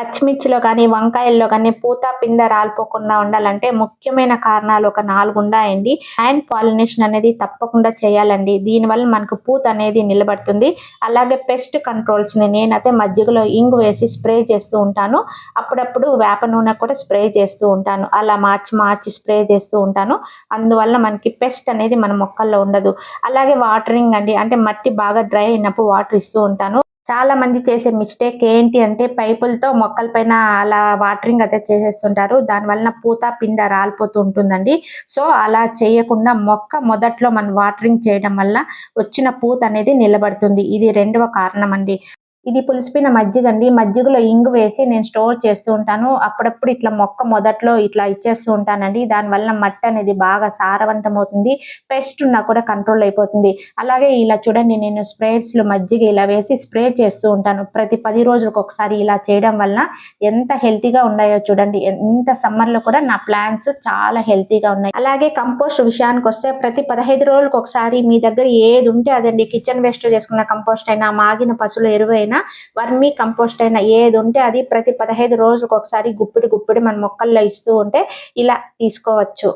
పచ్చిమిర్చిలో కానీ వంకాయల్లో కానీ పూత పింద రాలిపోకుండా ఉండాలంటే ముఖ్యమైన కారణాలు ఒక నాలుగు ఉన్నాయండి. హ్యాండ్ పాలినేషన్ అనేది తప్పకుండా చేయాలండి. దీనివల్ల మనకు పూత అనేది నిలబడుతుంది. అలాగే పెస్ట్ కంట్రోల్స్ని నేనైతే మజ్జిగలో ఇంగు వేసి స్ప్రే చేస్తూ ఉంటాను. అప్పుడప్పుడు వేప నూనె కూడా స్ప్రే చేస్తూ ఉంటాను. అలా మార్చి మార్చి స్ప్రే చేస్తూ ఉంటాను. అందువల్ల మనకి పెస్ట్ అనేది మన మొక్కల్లో ఉండదు. అలాగే వాటరింగ్ అండి. అంటే మట్టి బాగా డ్రై అయినప్పుడు వాటర్ ఇస్తూ ఉంటాను. చాలా మంది చేసే మిస్టేక్ ఏంటి అంటే పైపులతో మొక్కల పైన అలా వాటరింగ్ అయితే చేసేస్తుంటారు. దానివల్ల పూత పింద రాలిపోతూ ఉంటుందండి. సో అలా చేయకుండా మొక్క మొదట్లో మనం వాటరింగ్ చేయడం వల్ల వచ్చిన పూత అనేది నిలబడుతుంది. ఇది రెండవ కారణం అండి. ఇది పులిసిపోయిన మజ్జిగ అండి మజ్జిగలో ఇంగు వేసి నేను స్టోర్ చేస్తూ ఉంటాను. అప్పుడప్పుడు ఇట్లా మొక్క మొదట్లో ఇట్లా ఇచ్చేస్తూ ఉంటానండి. దానివల్ల మట్టి అనేది బాగా సారవంతం అవుతుంది పెస్ట్ ఉన్నా కూడా కంట్రోల్ అయిపోతుంది. అలాగే ఇలా చూడండి నేను స్ప్రేస్లో మజ్జిగ ఇలా వేసి స్ప్రే చేస్తూ ఉంటాను. ప్రతి పది రోజులకు ఒకసారి ఇలా చేయడం వల్ల ఎంత హెల్తీగా ఉన్నాయో చూడండి. ఎంత సమ్మర్లో కూడా నా ప్లాంట్స్ చాలా హెల్తీగా ఉన్నాయి. అలాగే కంపోస్ట్ విషయానికి వస్తే ప్రతి పదహైదు రోజులకు ఒకసారి మీ దగ్గర ఏది ఉంటే అదండి. కిచెన్ వేస్ట్ చేసుకున్న కంపోస్ట్ అయినా మాగిన పశువుల ఎరువు అయినా వర్మీ కంపోస్ట్ అయినా ఏది ఉంటే అది ప్రతి పదహైదు రోజులకు ఒకసారి గుప్పిడి గుప్పిడి మన మొక్కల్లో ఇస్తూ ఉంటే ఇలా తీసుకోవచ్చు.